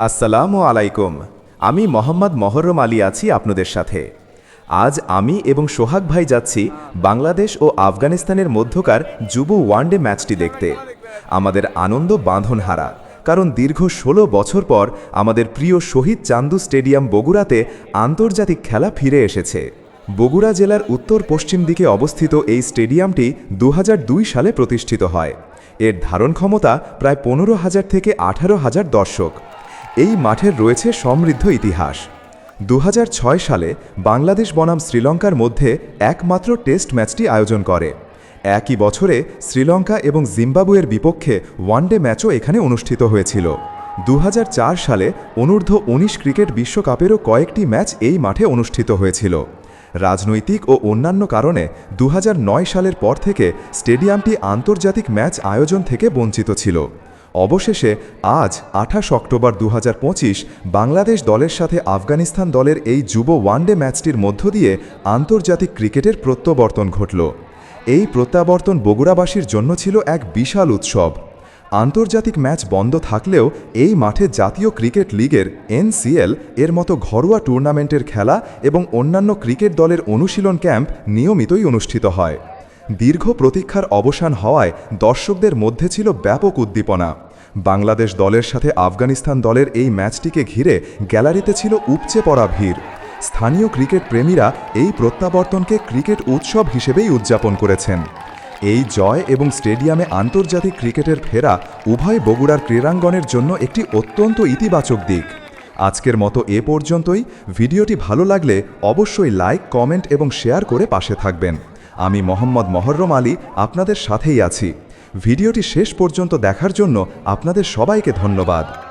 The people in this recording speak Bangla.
আসসালামু আলাইকুম। আমি মোহাম্মদ মহরম আলী আছি আপনাদের সাথে। আজ আমি এবং সোহাগ ভাই যাচ্ছি বাংলাদেশ ও আফগানিস্তানের মধ্যকার যুব ওয়ানডে ম্যাচটি দেখতে। আমাদের আনন্দ বাঁধনহারা, কারণ দীর্ঘ ১৬ বছর পর আমাদের প্রিয় শহীদ চান্দু স্টেডিয়াম বগুড়াতে আন্তর্জাতিক খেলা ফিরে এসেছে। বগুড়া জেলার উত্তর পশ্চিম দিকে অবস্থিত এই স্টেডিয়ামটি দু হাজার দুই সালে প্রতিষ্ঠিত হয়। এর ধারণ ক্ষমতা প্রায় পনেরো হাজার থেকে আঠারো হাজার দর্শক। এই মাঠের রয়েছে সমৃদ্ধ ইতিহাস। দু হাজার ছয় সালে বাংলাদেশ বনাম শ্রীলঙ্কার মধ্যে একমাত্র টেস্ট ম্যাচটি আয়োজন করে। একই বছরে শ্রীলঙ্কা এবং জিম্বাবুয়ের বিপক্ষে ওয়ানডে ম্যাচও এখানে অনুষ্ঠিত হয়েছিল। দু হাজার চার সালে অনূর্ধ্ব উনিশ ক্রিকেট বিশ্বকাপেরও কয়েকটি ম্যাচ এই মাঠে অনুষ্ঠিত হয়েছিল। রাজনৈতিক ও অন্যান্য কারণে দু হাজার নয় সালের পর থেকে স্টেডিয়ামটি আন্তর্জাতিক ম্যাচ আয়োজন থেকে বঞ্চিত ছিল। অবশেষে আজ আঠাশ অক্টোবর দু হাজার পঁচিশ বাংলাদেশ দলের সাথে আফগানিস্তান দলের এই যুব ওয়ানডে ম্যাচটির মধ্য দিয়ে আন্তর্জাতিক ক্রিকেটের প্রত্যাবর্তন ঘটল। এই প্রত্যাবর্তন বগুড়াবাসীর জন্য ছিল এক বিশাল উৎসব। আন্তর্জাতিক ম্যাচ বন্ধ থাকলেও এই মাঠে জাতীয় ক্রিকেট লিগের এনসিএল এর মতো ঘরোয়া টুর্নামেন্টের খেলা এবং অন্যান্য ক্রিকেট দলের অনুশীলন ক্যাম্প নিয়মিতই অনুষ্ঠিত হয়। দীর্ঘ প্রতীক্ষার অবসান হওয়ায় দর্শকদের মধ্যে ছিল ব্যাপক উদ্দীপনা। বাংলাদেশ দলের সাথে আফগানিস্তান দলের এই ম্যাচটিকে ঘিরে গ্যালারিতে ছিল উপচে পড়া ভিড়। স্থানীয় ক্রিকেট প্রেমীরা এই প্রত্যাবর্তনকে ক্রিকেট উৎসব হিসেবেই উদযাপন করেছেন। এই জয় এবং স্টেডিয়ামে আন্তর্জাতিক ক্রিকেটের ফেরা উভয় বগুড়ার ক্রীড়াঙ্গনের জন্য একটি অত্যন্ত ইতিবাচক দিক। আজকের মতো এ পর্যন্তই। ভিডিওটি ভালো লাগলে অবশ্যই লাইক, কমেন্ট এবং শেয়ার করে পাশে থাকবেন। আমি মোহাম্মদ মহরম আলী, আপনাদের সাথেই আছি। ভিডিওটি শেষ পর্যন্ত দেখার জন্য আপনাদের সবাইকে ধন্যবাদ।